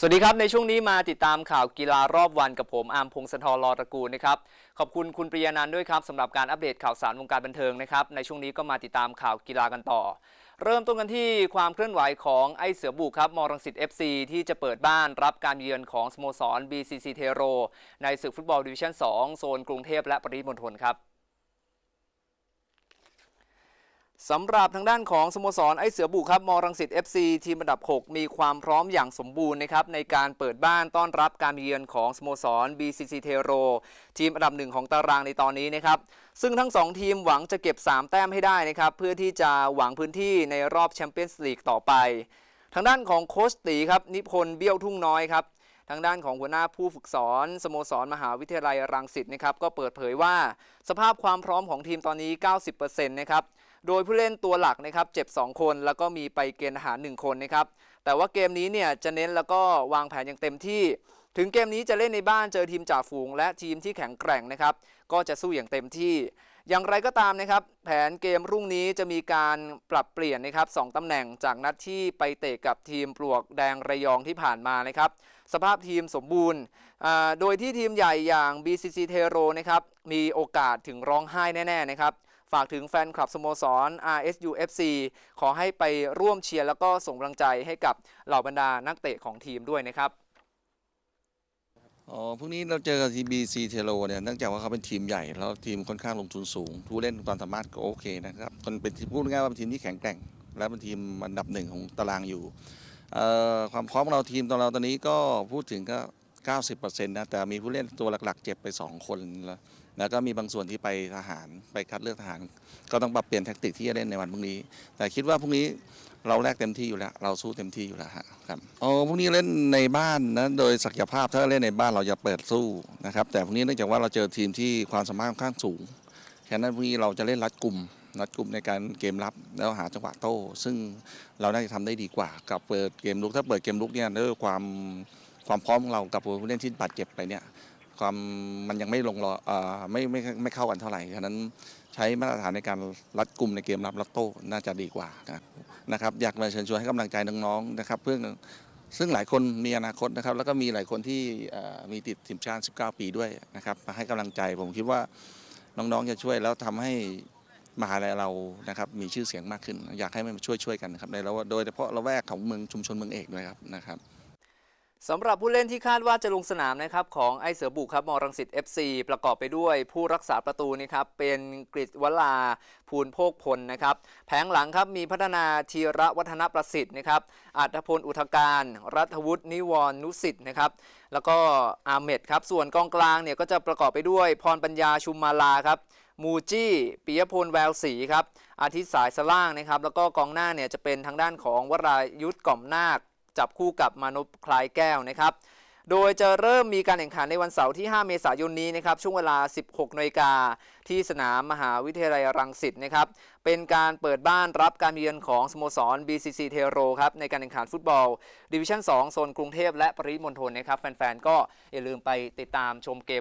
สวัสดีครับ ในช่วงนี้มาติดตามข่าวกีฬารอบวันกับผมอาร์มพงศธรลอตระกูลนะครับ ขอบคุณคุณปริยานันท์ด้วยครับสำหรับการอัปเดตข่าวสารวงการบันเทิงนะครับ ในช่วงนี้ก็มาติดตามข่าวกีฬากันต่อ เริ่มต้นกันที่ความเคลื่อนไหวของไอ้เสือบุกครับมรังสิต FC ที่จะเปิดบ้านรับการเยือนของสโมสร BCC เทโร ในศึกฟุตบอลดิวิชั่น 2 โซนกรุงเทพและปริมณฑลครับ สำหรับทางด้านของสโมสรไอเสือบุครับมรังสิต FC ทีมอันดับ 6 มีความพร้อมอย่างสมบูรณ์นะครับในการเปิดบ้านต้อนรับการเยือนของสโมสร BCC เทโร ทีมอันดับหนึ่งของตารางในตอนนี้นะครับซึ่งทั้ง 2 ทีมหวังจะเก็บ 3 แต้มให้ได้นะครับเพื่อที่จะหวังพื้นที่ในรอบแชมเปี้ยนส์ลีกต่อไป ทางด้านของโคชตีครับนิพนธ์เบี้ยวทุ่งน้อยครับ ทางด้านของหัวหน้าผู้ฝึกสอนสโมสรมหาวิทยาลัยรังสิตนะครับก็เปิดเผยว่า สภาพความพร้อมของทีมตอนนี้ 90%นะครับโดยผู้เล่นตัวหลักนะครับเจ็บ 2 คน แล้วก็มีไปเกณฑ์ทหาร 1 คนนะครับแต่ว่าเกมนี้เนี่ยจะเน้นแล้วก็วางแผนอย่างเต็มที่ ถึงเกมนี้จะเล่นในบ้านเจอทีมจ่าฝูง และทีมที่แข็งแกร่งนะครับก็จะสู้อย่างเต็มที่ อย่างไรก็ตามนะครับ แผนเกมรุ่งนี้จะมีการปรับเปลี่ยนนะครับสองตำแหน่งจากนัดที่ไปเตะกับทีมปลวกแดงระยองที่ผ่านมานะครับ สภาพทีมสมบูรณ์ โดยที่ทีมใหญ่อย่าง BCC เทโรนะครับมีโอกาสถึงร้องไห้แน่ ๆ นะครับ ฝากถึงแฟนคลับสโมสร RSU FC ขอให้ไปร่วมเชียร์แล้วก็ส่งกำลังใจให้กับเหล่าบรรดานักเตะของทีมด้วยนะครับ อ๋อพรุ่งนี้เราเจอกับทีบีซีเทโลเนี่ยเนื่องจากว่าเขาเป็นทีมใหญ่ แล้วทีมค่อนข้างลงทุนสูง ผู้เล่นความสามารถก็โอเคนะครับมันเป็นพูดง่ายว่าเป็นทีมที่แข็งแกร่ง และเป็นทีมอันดับหนึ่งของตารางอยู่ความพร้อมของเราทีมตอนเราตอนนี้ก็พูดถึงก็ 90%นะแต่มีผู้เล่นตัวหลักๆ เจ็บไป 2 คนแล้วแล้วก็มีบางส่วนที่ไปทหารไปคัดเลือกทหาร ก็ต้องปรับเปลี่ยนแทคติกที่จะเล่นในวันพรุ่งนี้ แต่คิดว่าพรุ่งนี้เราแลกเต็มที่อยู่แล้ว เราสู้เต็มที่อยู่แล้วฮะครับโอ๋อพรุ่งนี้เล่นในบ้านนะโดยศักยภาพถ้าเล่นในบ้านเราจะเปิดสู้นะครับ แต่พรุ่งนี้เนื่องจากว่าเราเจอทีมที่ความสามารถค่อนข้างสูงฉะนั้นพรุ่งนี้เราจะเล่นรัดกลุ่มรัดกลุ่มในการเกมรับแล้วหาจังหวะโต้ ซึ่งเราน่าจะทำได้ดีกว่า กับเปิดเกมลุกถ้าเปิดเกมลุกเนี่ยด้วยความความพร้อมของเรากับผู้เล่นที่บาดเจ็บไปเนี่ย ความมันยังไม่ลงรออไม่ไม่ไม่เข้ากันเท่าไหร่ ฉะนั้นใช้มาตรฐานในการรัดกลุ่มในเกมรับรับโต้น่าจะดีกว่านะครับนะรบอยากมาเชิญชวนให้กำลังใจน้องๆนะครับเพื่อซึ่งหลายคนมีอนาคตนะครับ แล้วก็มีหลายคนที่มีติดทีมชาติ 19 ปีด้วยนะครับ มาให้กำลังใจผมคิดว่าน้องๆจะช่วยแล้วทำให้มหาลัยเรานะครับมีชื่อเสียงมากขึ้น อยากให้มันมาช่วยช่วยๆกันนะครับในเราโดยเฉพาะละแวกของเมืองชุมชนเมืองเอกด้วยครับนะครับ สำหรับผู้เล่นที่คาดว่าจะลงสนามนะครับของไอเสือบุกครับมรังสิต FC ประกอบไปด้วยผู้รักษาประตูนะครับเป็นกฤษวลาภูลโภคพลนะครับแผงหลังครับมีพัฒนาธีระวัฒนประสิทธิ์นะครับอัธพลอุทการ รัฐวุฒินิวรนุสิทธิ์นะครับแล้วก็อาเมดครับส่วนกองกลางเนี่ยก็จะประกอบไปด้วยพรปัญญาชุมมาลาครับมูจี้ปิยพลแววศรีครับอาทิตย์สายสล่างนะครับแล้วก็กองหน้าเนี่ยจะเป็นทางด้านของวรายุทธก่อมนาค จับคู่กับมานพคลายแก้วนะครับ โดยจะเริ่มมีการแข่งขันในวันเสาร์ที่ 5 เมษายนนี้นะครับ ช่วงเวลา 16นาฬิกาที่สนามมหาวิทยาลัยรังสิตนะครับ เป็นการเปิดบ้านรับการเยือนของสโมสร BCC เทโรครับ ในการแข่งขันฟุตบอลดิวิชั่น 2 โซนกรุงเทพและปริมณฑลนะครับ แฟนๆ ก็อย่าลืมไปติดตามชมเกม